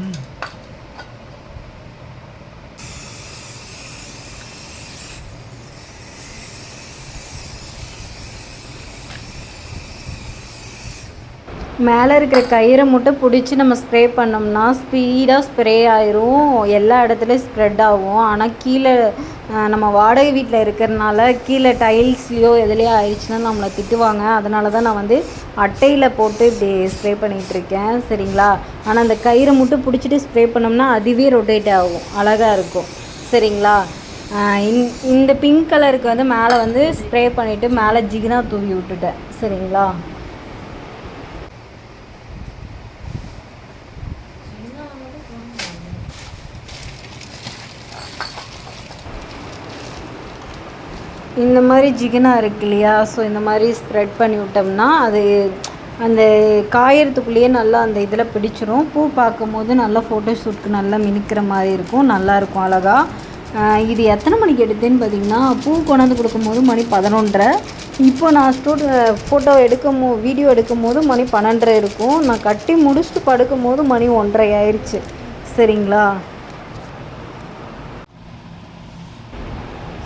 Mm. மேலே இருக்கிற கயிறை மட்டும் பிடிச்சி நம்ம ஸ்ப்ரே பண்ணோம்னா ஸ்பீடாக ஸ்ப்ரே ஆயிரும். எல்லா இடத்துலையும் ஸ்ப்ரெட் ஆகும். ஆனால் கீழே நம்ம வாடகை வீட்டில் இருக்கிறனால கீழே டைல்ஸ்லேயோ எதுலேயோ ஆயிடுச்சுன்னா நம்மளை திட்டுவாங்க. அதனால தான் நான் வந்து அட்டையில் போட்டு இப்படி ஸ்ப்ரே பண்ணிகிட்ருக்கேன் சரிங்களா? ஆனால் அந்த கயிறை மட்டும் பிடிச்சிட்டு ஸ்ப்ரே பண்ணோம்னா அதுவே ரொட்டேட் ஆகும். அழகாக இருக்கும். சரிங்களா? அஹ், இந்த- இந்த பிங்க் கலருக்கு வந்து மேலே வந்து ஸ்ப்ரே பண்ணிவிட்டு மேலே ஜிகினா தூவி விட்டுட்டேன். சரிங்களா? இந்த மாதிரி ஜிகினா இருக்கு இல்லையா? ஸோ இந்த மாதிரி ஸ்ப்ரெட் பண்ணி விட்டோம்னா அது அந்த காயறதுக்குள்ளேயே நல்லா அந்த இதில் பிடிச்சிரும். பூ பார்க்கும்போது நல்லா ஃபோட்டோ ஷூட்க்கு நல்லா மினுக்கிற மாதிரி இருக்கும். நல்லாயிருக்கும் அழகாக இது எத்தனை மணிக்கு எடுத்தேன்னு பார்த்தீங்கன்னா பூ கொண்டாந்து கொடுக்கும்போது மணி பதினொன்றரை. இப்போ நான் ஸ்டூட் ஃபோட்டோ எடுக்கும் போ வீடியோ எடுக்கும் போது மணி பன்னெண்டரை இருக்கும். நான் கட்டி முடிச்சுட்டு படுக்கும் போது மணி ஒன்றரை ஆயிடுச்சு சரிங்களா?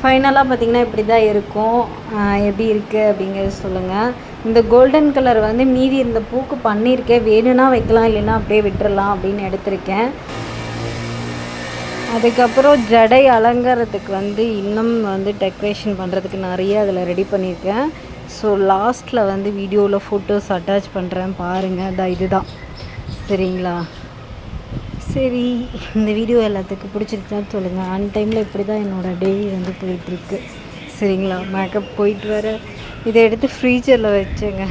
ஃபைனலாக பார்த்தீங்கன்னா இப்படி தான் இருக்கும். எப்படி இருக்குது அப்படிங்கிறது சொல்லுங்கள் இந்த கோல்டன் கலர் வந்து மீதி இந்த பூக்கு பண்ணியிருக்கேன் வேணும்னா வைக்கலாம் இல்லைன்னா அப்படியே விட்டுடலாம் அப்படின்னு எடுத்திருக்கேன். அதுக்கப்புறம் ஜடை அலங்காரத்துக்கு வந்து இன்னும் வந்து டெக்கரேஷன் பண்ணுறதுக்கு நிறைய அதில் ரெடி பண்ணியிருக்கேன் ஸோ லாஸ்ட்டில் வந்து வீடியோவில் ஃபோட்டோஸ் அட்டாச் பண்ணுறேன் பாருங்கள் அதான் இதுதான். சரிங்களா? சரி இந்த வீடியோ எல்லாத்துக்கும் பிடிச்சிருக்குன்னு சொல்லுங்கள் அன் டைமில் இப்படி தான் என்னோடய டே வந்து போயிட்டுருக்கு. சரிங்களா? மேக்கப் போயிட்டு வர இதை எடுத்து ஃப்ரீஜரில் வச்சேங்க.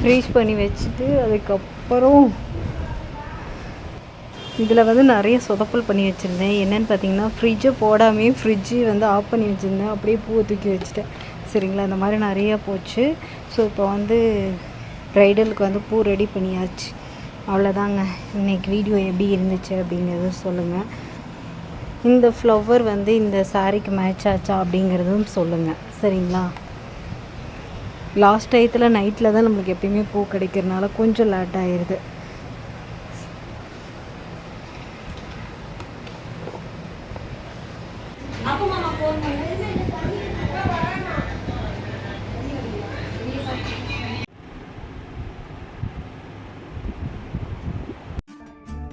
ஃப்ரீஸ் பண்ணி வச்சுட்டு அதுக்கப்புறம் இதில் வந்து நிறைய சொதப்பல் பண்ணி வச்சுருந்தேன். என்னென்னு பார்த்தீங்கன்னா ஃப்ரிட்ஜை போடாமே ஃப்ரிட்ஜு வந்து ஆஃப் பண்ணி வச்சுருந்தேன். அப்படியே பூவை தூக்கி வச்சுட்டேன். சரிங்களா? இந்த மாதிரி நிறையா போச்சு. ஸோ இப்போ வந்து ப்ரைடலுக்கு வந்து பூ ரெடி பண்ணியாச்சு. அவ்வளோதாங்க. இன்னைக்கு வீடியோ எப்படி இருந்துச்சு அப்படிங்கிறத சொல்லுங்கள் இந்த ஃப்ளவர் வந்து இந்த சாரீக்கு மேட்ச் ஆச்சா அப்படிங்கிறதும் சொல்லுங்கள் சரிங்களா? லாஸ்ட் டயத்தில் நைட்டில் தான் நம்மளுக்கு எப்பயுமே பூ கிடைக்கிறனால கொஞ்சம் லேட் ஆயிடுது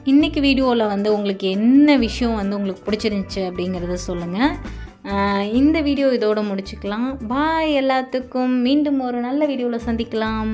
இன்றைக்கி வீடியோவில் வந்து உங்களுக்கு என்ன விஷயம் வந்து உங்களுக்கு பிடிச்சிருந்துச்சு அப்படிங்கிறத சொல்லுங்கள் இந்த வீடியோ இதோடு முடிச்சுக்கலாம். பாய் எல்லாத்துக்கும். மீண்டும் ஒரு நல்ல வீடியோவில் சந்திக்கலாம்.